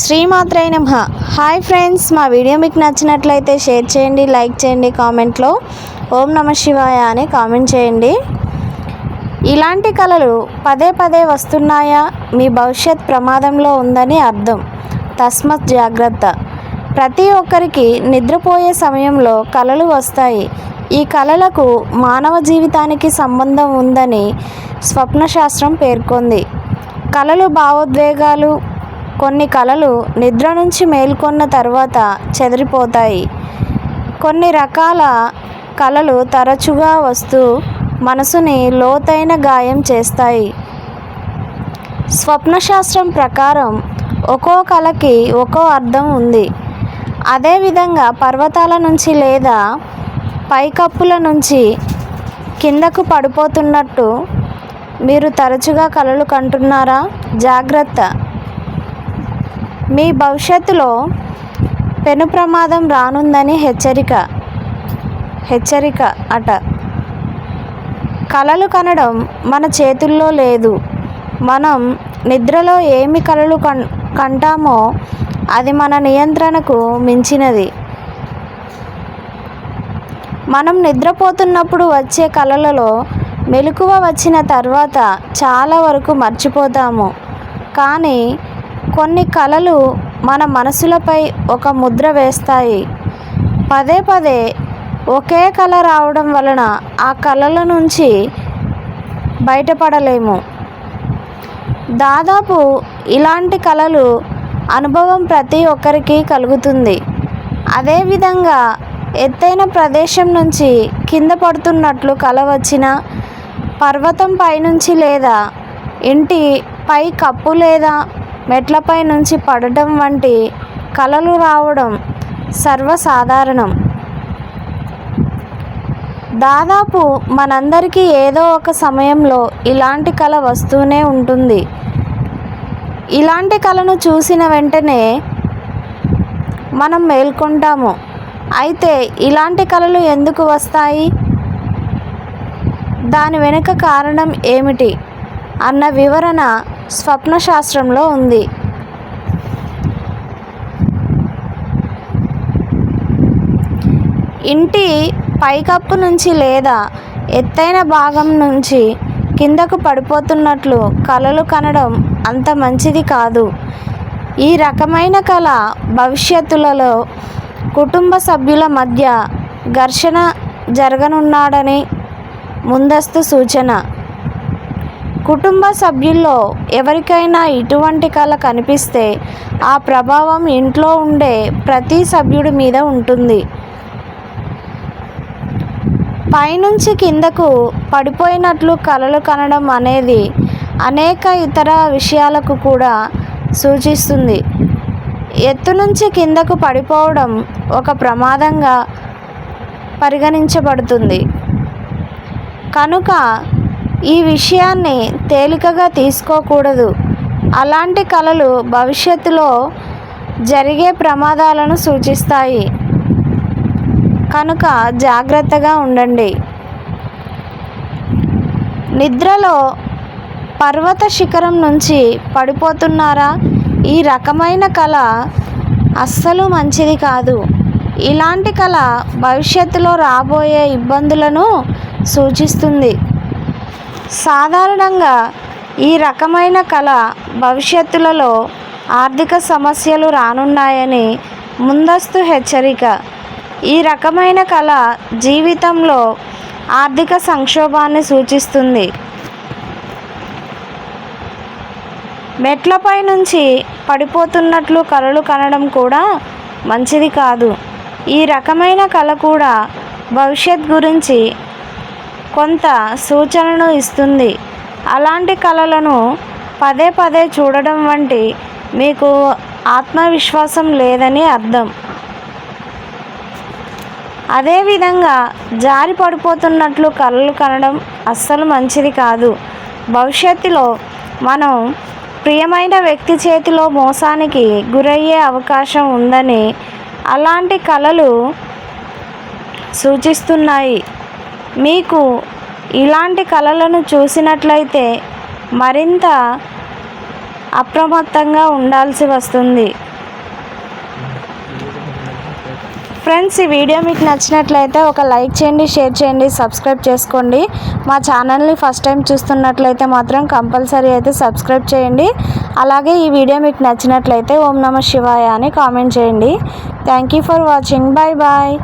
శ్రీమాత్రై నమ. Hi friends మా video మీకు నచ్చినట్లయితే షేర్ చేయండి లైక్ చేయండి కామెంట్లో ఓం నమ శివాయ అని కామెంట్ చేయండి. ఇలాంటి కళలు పదే పదే వస్తున్నాయా? మీ భవిష్యత్ ప్రమాదంలో ఉందని అర్థం. తస్మత్ జాగ్రత్త. ప్రతి ఒక్కరికి నిద్రపోయే సమయంలో కళలు వస్తాయి. ఈ కళలకు మానవ జీవితానికి సంబంధం ఉందని స్వప్నశాస్త్రం పేర్కొంది. కళలు భావోద్వేగాలు కొన్ని కళలు నిద్ర నుంచి మేల్కొన్న తర్వాత చెదిరిపోతాయి. కొన్ని రకాల కళలు తరచుగా వస్తూ మనసుని లోతైన గాయం చేస్తాయి. స్వప్నశాస్త్రం ప్రకారం ఒక్కో కళకి ఒక్కో అర్థం ఉంది. అదేవిధంగా పర్వతాల నుంచి లేదా పైకప్పుల నుంచి కిందకు పడిపోతున్నట్టు మీరు తరచుగా కళలు కంటున్నారా? జాగ్రత్త. మీ భవిష్యత్తులో పెను ప్రమాదం రానుందని హెచ్చరిక. హెచ్చరిక అట. కలలు కనడం మన చేతుల్లో లేదు. మనం నిద్రలో ఏమి కలలు కన్ కంటామో అది మన నియంత్రణకు మించినది. మనం నిద్రపోతున్నప్పుడు వచ్చే కళలలో మెలకువ వచ్చిన తర్వాత చాలా వరకు మర్చిపోతాము. కానీ కొన్ని కళలు మన మనసులపై ఒక ముద్ర వేస్తాయి. పదే పదే ఒకే కళ రావడం వలన ఆ కళల నుంచి బయటపడలేము. దాదాపు ఇలాంటి కళలు అనుభవం ప్రతి ఒక్కరికి కలుగుతుంది. అదేవిధంగా ఎత్తైన ప్రదేశం నుంచి కింద పడుతున్నట్లు కళ వచ్చిన పర్వతం పైనుంచి లేదా ఇంటి పై కప్పు లేదా మెట్లపై నుంచి పడటం వంటి కలలు రావడం సర్వసాధారణం. దాదాపు మనందరికీ ఏదో ఒక సమయంలో ఇలాంటి కళ వస్తూనే ఉంటుంది. ఇలాంటి కళను చూసిన వెంటనే మనం మేల్కొంటాము. అయితే ఇలాంటి కళలు ఎందుకు వస్తాయి? దాని వెనుక కారణం ఏమిటి? అన్న వివరణ స్వప్నశాస్త్రంలో ఉంది. ఇంటి పైకప్పు నుంచి లేదా ఎత్తైన భాగం నుంచి కిందకు పడిపోతున్నట్లు కలలు కనడం అంత మంచిది కాదు. ఈ రకమైన కళ భవిష్యత్తులలో కుటుంబ సభ్యుల మధ్య ఘర్షణ జరగనున్నాడని ముందస్తు సూచన. కుటుంబ సభ్యుల్లో ఎవరికైనా ఇటువంటి కళ కనిపిస్తే ఆ ప్రభావం ఇంట్లో ఉండే ప్రతి సభ్యుడి మీద ఉంటుంది. పైనుంచి కిందకు పడిపోయినట్లు కలలు కనడం అనేది అనేక ఇతర విషయాలకు కూడా సూచిస్తుంది. ఎత్తు నుంచి కిందకు పడిపోవడం ఒక ప్రమాదంగా పరిగణించబడుతుంది. కనుక ఈ విషయాన్ని తేలికగా తీసుకోకూడదు. అలాంటి కళలు భవిష్యత్తులో జరిగే ప్రమాదాలను సూచిస్తాయి. కనుక జాగ్రత్తగా ఉండండి. నిద్రలో పర్వత శిఖరం నుంచి పడిపోతున్నారా? ఈ రకమైన కళ అస్సలు మంచిది కాదు. ఇలాంటి కళ భవిష్యత్తులో రాబోయే ఇబ్బందులను సూచిస్తుంది. సాధారణంగా ఈ రకమైన కళ భవిష్యత్తులలో ఆర్థిక సమస్యలు రానున్నాయని ముందస్తు హెచ్చరిక. ఈ రకమైన కళ జీవితంలో ఆర్థిక సంక్షోభాన్ని సూచిస్తుంది. మెట్లపై నుంచి పడిపోతున్నట్లు కళలు కనడం కూడా మంచిది కాదు. ఈ రకమైన కళ కూడా భవిష్యత్ గురించి కొంత సూచనను ఇస్తుంది. అలాంటి కళలను పదే పదే చూడడం వంటి మీకు ఆత్మవిశ్వాసం లేదని అర్థం. అదేవిధంగా జారి పడిపోతున్నట్లు కళలు కనడం అస్సలు మంచిది కాదు. భవిష్యత్తులో మనం ప్రియమైన వ్యక్తి చేతిలో మోసానికి గురయ్యే అవకాశం ఉందని అలాంటి కళలు సూచిస్తున్నాయి. మీకు ఇలాంటి కళలను చూసినట్లయితే మరింత అప్రమత్తంగా ఉండాల్సి వస్తుంది. ఫ్రెండ్స్ ఈ వీడియో మీకు నచ్చినట్లయితే ఒక లైక్ చేయండి షేర్ చేయండి సబ్స్క్రైబ్ చేసుకోండి. మా ఛానల్ని ఫస్ట్ టైం చూస్తున్నట్లయితే మాత్రం కంపల్సరీ అయితే సబ్స్క్రైబ్ చేయండి. అలాగే ఈ వీడియో మీకు నచ్చినట్లయితే ఓం నమ శివాయ అని కామెంట్ చేయండి. Thank you for watching. Bye bye